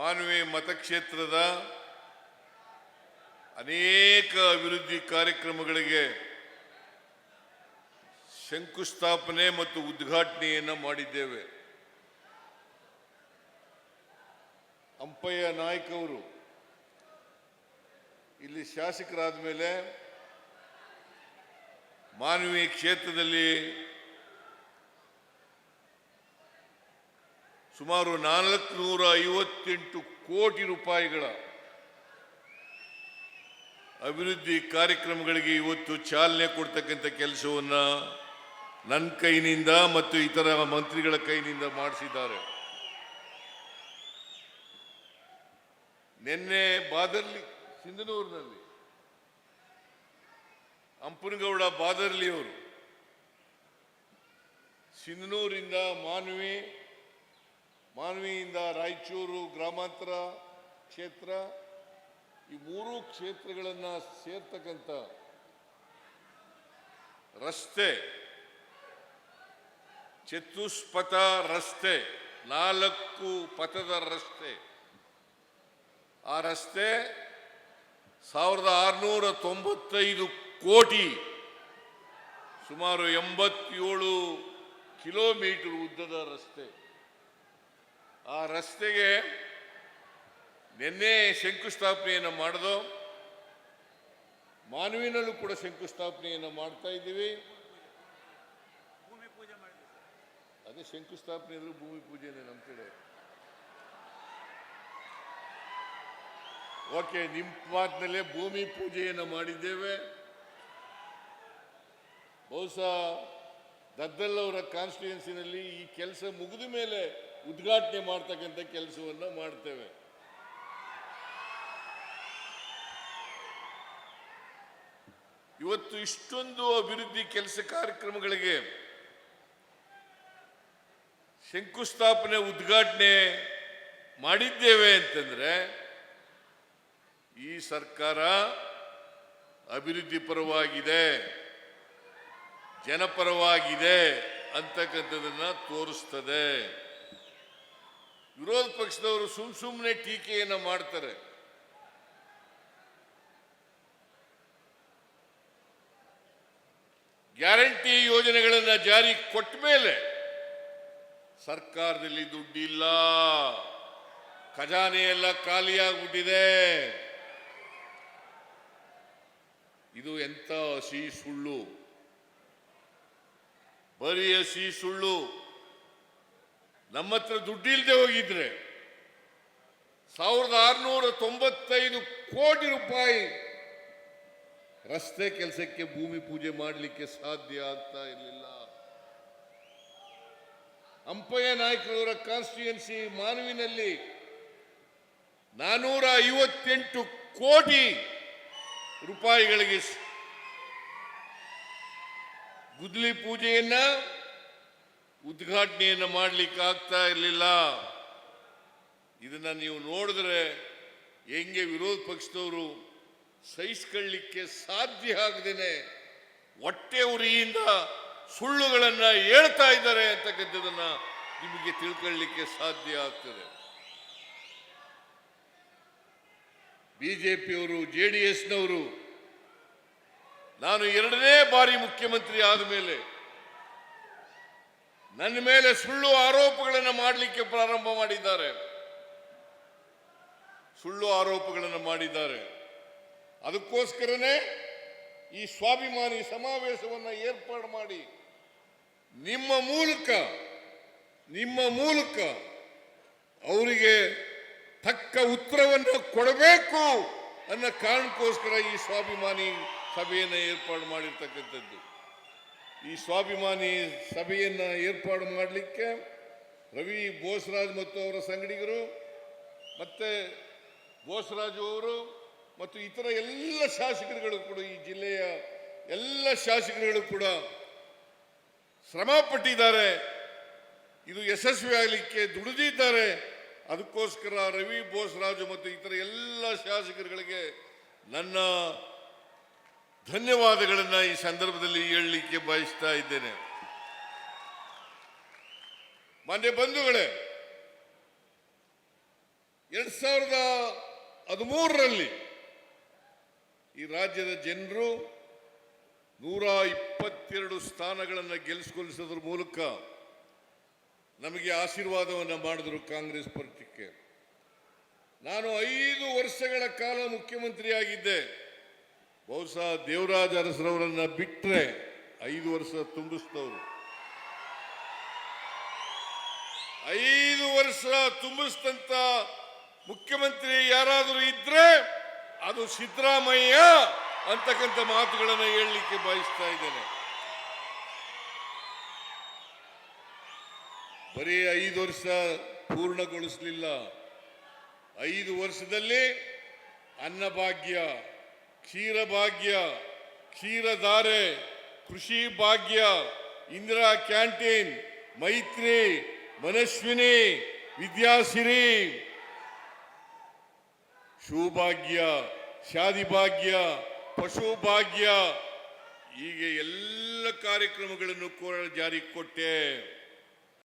ಮಾನವಿ ಮತಕ್ಷೇತ್ರದ ಅನೇಕ ಅಭಿವೃದ್ಧಿ ಕಾರ್ಯಕ್ರಮಗಳಿಗೆ ಶಂಕುಸ್ಥಾಪನೆ ಮತ್ತು ಉದ್ಘಾಟನೆಯನ್ನು ಮಾಡಿದ್ದೇವೆ. ಅಂಪಯ್ಯ ನಾಯ್ಕ ಅವರು ಇಲ್ಲಿ ಶಾಸಕರಾದ ಮೇಲೆ ಮಾನವೀಯ ಕ್ಷೇತ್ರದಲ್ಲಿ ಸುಮಾರು ನಾಲ್ಕುನೂರ ಐವತ್ತೆಂಟು ಕೋಟಿ ರೂಪಾಯಿಗಳ ಅಭಿವೃದ್ಧಿ ಕಾರ್ಯಕ್ರಮಗಳಿಗೆ ಇವತ್ತು ಚಾಲನೆ ಕೊಡ್ತಕ್ಕಂಥ ಕೆಲಸವನ್ನು ನನ್ನ ಕೈನಿಂದ ಮತ್ತು ಇತರ ಮಂತ್ರಿಗಳ ಕೈನಿಂದ ಮಾಡಿಸಿದ್ದಾರೆ. ನಿನ್ನೆ ಬಾದರ್ಲಿ, ಸಿಂಧನೂರಿನಲ್ಲಿ ಅಂಪನಗೌಡ ಬಾದರ್ಲಿಯವರು ಸಿಂಧನೂರಿಂದ ಮಾನ್ವಿ ಮಾನ್ವಿಯಿಂದ ರಾಯಚೂರು ಗ್ರಾಮಾಂತರ ಕ್ಷೇತ್ರ, ಈ ಮೂರು ಕ್ಷೇತ್ರಗಳನ್ನ ಸೇರ್ತಕ್ಕಂಥ ರಸ್ತೆ, ಚತುಷ್ಪಥ ರಸ್ತೆ, ನಾಲ್ಕು ಪಥದ ರಸ್ತೆ. ಆ ರಸ್ತೆ ಸಾವಿರದ ಆರುನೂರ ತೊಂಬತ್ತೈದು ಕೋಟಿ, ಸುಮಾರು ಎಂಬತ್ತೇಳು ಕಿಲೋಮೀಟರ್ ಉದ್ದದ ರಸ್ತೆ. ಆ ರಸ್ತೆಗೆ ನಿನ್ನೆ ಶಂಕುಸ್ಥಾಪನೆಯನ್ನು ಮಾಡಿದೋ ಮಾನವಿನಲ್ಲೂ ಕೂಡ ಶಂಕುಸ್ಥಾಪನೆಯನ್ನು ಮಾಡ್ತಾ ಇದ್ದೀವಿ. ಅದೇ ಶಂಕುಸ್ಥಾಪನೆಯಲ್ಲೂ ಭೂಮಿ ಪೂಜೆನೇ ನಮ್ಮ ಕಡೆ. ಓಕೆ, ನಿಮ್ಮ ಮಾತಿನಲ್ಲೇ ಭೂಮಿ ಪೂಜೆಯನ್ನು ಮಾಡಿದ್ದೇವೆ. ಬಹುಶಃ ದದ್ದಲ್ ಅವರ ಕಾನ್ಸ್ಟಿಟ್ಯೂನ್ಸಿನಲ್ಲಿ ಈ ಕೆಲಸ ಮುಗಿದ ಮೇಲೆ ಉದ್ಘಾಟನೆ ಮಾಡ್ತಕ್ಕಂಥ ಕೆಲಸವನ್ನು ಮಾಡ್ತೇವೆ. ಇವತ್ತು ಇಷ್ಟೊಂದು ಅಭಿವೃದ್ಧಿ ಕೆಲಸ ಕಾರ್ಯಕ್ರಮಗಳಿಗೆ ಶಂಕುಸ್ಥಾಪನೆ, ಉದ್ಘಾಟನೆ ಮಾಡಿದ್ದೇವೆ ಅಂತಂದ್ರೆ ಈ ಸರ್ಕಾರ ಅಭಿವೃದ್ಧಿ ಪರವಾಗಿದೆ. ಜನಪರವಾಗಿದೆ ಅಂತಕ್ಕಂಥದನ್ನ ತೋರಿಸ್ತದೆ. ವಿರೋಧ ಪಕ್ಷದವರು ಸುಮ್ ಸುಮ್ಮನೆ ಟೀಕೆಯನ್ನ ಮಾಡ್ತಾರೆ. ಗ್ಯಾರಂಟಿ ಯೋಜನೆಗಳನ್ನು ಜಾರಿ ಕೊಟ್ಟ ಮೇಲೆ ಸರ್ಕಾರದಲ್ಲಿ ದುಡ್ಡಿಲ್ಲ. ಖಜಾನೆ ಎಲ್ಲ ಖಾಲಿಯಾಗ್ಬಿಟ್ಟಿದೆ ಇದು ಎಂಥ ಹಸಿ ಸುಳ್ಳು. ಬರೀ ಸಿ ಸುಳ್ಳು ನಮ್ಮ ಹತ್ರ ದುಡ್ಡಿಲ್ದೆ ಹೋಗಿದ್ರೆ ಸಾವಿರದ ಆರುನೂರ ತೊಂಬತ್ತೈದು ಕೋಟಿ ರೂಪಾಯಿ ರಸ್ತೆ ಕೆಲಸಕ್ಕೆ ಭೂಮಿ ಪೂಜೆ ಮಾಡಲಿಕ್ಕೆ ಸಾಧ್ಯ ಆಗ್ತಾ ಇರಲಿಲ್ಲ. ಅಂಪಯ್ಯ ನಾಯಕರವರ ಕಾನ್ಸ್ಟಿಟ್ಯೂನ್ಸಿ ಮಾನವಿನಲ್ಲಿ ನಾನೂರ ಐವತ್ತೆಂಟು ಕೋಟಿ ರೂಪಾಯಿಗಳಿಗೆ ಗುದ್ಲಿ ಪೂಜೆಯನ್ನ ಉದ್ಘಾಟನೆಯನ್ನು ಮಾಡಲಿಕ್ಕೆ ಆಗ್ತಾ ಇರಲಿಲ್ಲ. ಇದನ್ನ ನೀವು ನೋಡಿದ್ರೆ ಹೆಂಗೆ ವಿರೋಧ ಪಕ್ಷದವರು ಸಹಿಸ್ಕೊಳ್ಳಿಕ್ಕೆ ಸಾಧ್ಯ ಆಗದೇನೆ ಹೊಟ್ಟೆ ಉರಿಯಿಂದ ಸುಳ್ಳುಗಳನ್ನು ಹೇಳ್ತಾ ಇದ್ದಾರೆ ಅಂತಕ್ಕಂಥದ್ದನ್ನು ನಿಮಗೆ ತಿಳ್ಕೊಳ್ಳಿಕ್ಕೆ ಸಾಧ್ಯ ಆಗ್ತದೆ. ಬಿಜೆಪಿಯವರು, ಜೆ ಡಿ ಎಸ್ನವರು ನಾನು ಎರಡನೇ ಬಾರಿ ಮುಖ್ಯಮಂತ್ರಿ ಆದ ಮೇಲೆ ನನ್ನ ಮೇಲೆ ಸುಳ್ಳು ಆರೋಪಗಳನ್ನು ಮಾಡಲಿಕ್ಕೆ ಪ್ರಾರಂಭ ಮಾಡಿದ್ದಾರೆ. ಸುಳ್ಳು ಆರೋಪಗಳನ್ನು ಮಾಡಿದ್ದಾರೆ. ಅದಕ್ಕೋಸ್ಕರನೇ ಈ ಸ್ವಾಭಿಮಾನಿ ಸಮಾವೇಶವನ್ನು ಏರ್ಪಾಡು ಮಾಡಿ ನಿಮ್ಮ ಮೂಲಕ ನಿಮ್ಮ ಮೂಲಕ ಅವರಿಗೆ ತಕ್ಕ ಉತ್ತರವನ್ನು ಕೊಡಬೇಕು ಅನ್ನೋ ಕಾರಣಕ್ಕೋಸ್ಕರ ಈ ಸ್ವಾಭಿಮಾನಿ ಸಭೆಯನ್ನು ಏರ್ಪಾಡು ಮಾಡಿರ್ತಕ್ಕಂಥದ್ದು. ಈ ಸ್ವಾಭಿಮಾನಿ ಸಭೆಯನ್ನು ಏರ್ಪಾಡು ಮಾಡಲಿಕ್ಕೆ ರವಿ ಬೋಸರಾಜ್ ಮತ್ತು ಅವರ ಸಂಗಡಿಗರು ಮತ್ತು ಬೋಸರಾಜು ಅವರು ಮತ್ತು ಇತರ ಎಲ್ಲ ಶಾಸಕರುಗಳು ಕೂಡ ಈ ಜಿಲ್ಲೆಯ ಎಲ್ಲ ಶಾಸಕರುಗಳು ಕೂಡ ಶ್ರಮ ಪಟ್ಟಿದ್ದಾರೆ. ಇದು ಯಶಸ್ವಿ ಆಗಲಿಕ್ಕೆ ದುಡಿದಿದ್ದಾರೆ. ಅದಕ್ಕೋಸ್ಕರ ರವಿ ಬೋಸರಾಜು ಮತ್ತು ಇತರ ಎಲ್ಲ ಶಾಸಕರುಗಳಿಗೆ ನನ್ನ ಧನ್ಯವಾದಗಳನ್ನ ಈ ಸಂದರ್ಭದಲ್ಲಿ ಹೇಳಲಿಕ್ಕೆ ಬಯಸ್ತಾ ಇದ್ದೇನೆ. ಮಾನ್ಯ ಬಂಧುಗಳೇ, ಎರಡ್ ಸಾವಿರದ ಹದಿಮೂರರಲ್ಲಿ ಈ ರಾಜ್ಯದ ಜನರು ನೂರ ಇಪ್ಪತ್ತೆರಡು ಸ್ಥಾನಗಳನ್ನು ಗೆಲ್ಲಿಸಿಕೊಳ್ಳಿಸೋದ್ರ ಮೂಲಕ ನಮಗೆ ಆಶೀರ್ವಾದವನ್ನು ಮಾಡಿದರು ಕಾಂಗ್ರೆಸ್ ಪಕ್ಷಕ್ಕೆ. ನಾನು ಐದು ವರ್ಷಗಳ ಕಾಲ ಮುಖ್ಯಮಂತ್ರಿಯಾಗಿದ್ದೆ. ಬಹುಶಃ ದೇವರಾಜ ಅರಸರವರನ್ನ ಬಿಟ್ಟರೆ ಐದು ವರ್ಷ ತುಂಬಿಸ್ತವ್ರು. ಐದು ವರ್ಷ ತುಂಬಿಸಿದಂತ ಮುಖ್ಯಮಂತ್ರಿ ಯಾರಾದರೂ ಇದ್ರೆ ಅದು ಸಿದ್ದರಾಮಯ್ಯ ಅಂತಕ್ಕಂಥ ಮಾತುಗಳನ್ನು ಹೇಳಲಿಕ್ಕೆ ಬಯಸ್ತಾ ಇದ್ದೇನೆ. ಬರೀ ಐದು ವರ್ಷ ಪೂರ್ಣಗೊಳಿಸಲಿಲ್ಲ. ಐದು ವರ್ಷದಲ್ಲಿ ಅನ್ನಭಾಗ್ಯ ಕ್ಷೀರಭಾಗ್ಯ ಕ್ಷೀರಧಾರೆ ಕೃಷಿ ಭಾಗ್ಯ, ಇಂದಿರಾ ಕ್ಯಾಂಟೀನ್, ಮೈತ್ರಿ, ಮನಸ್ವಿನಿ, ವಿದ್ಯಾಸಿರಿ. ಭಾಗ್ಯ, ಪಶು ಭಾಗ್ಯ. ಹೀಗೆ ಎಲ್ಲ ಕಾರ್ಯಕ್ರಮಗಳನ್ನು ಕೂಡ ಜಾರಿಗೆ ಕೊಟ್ಟೆ.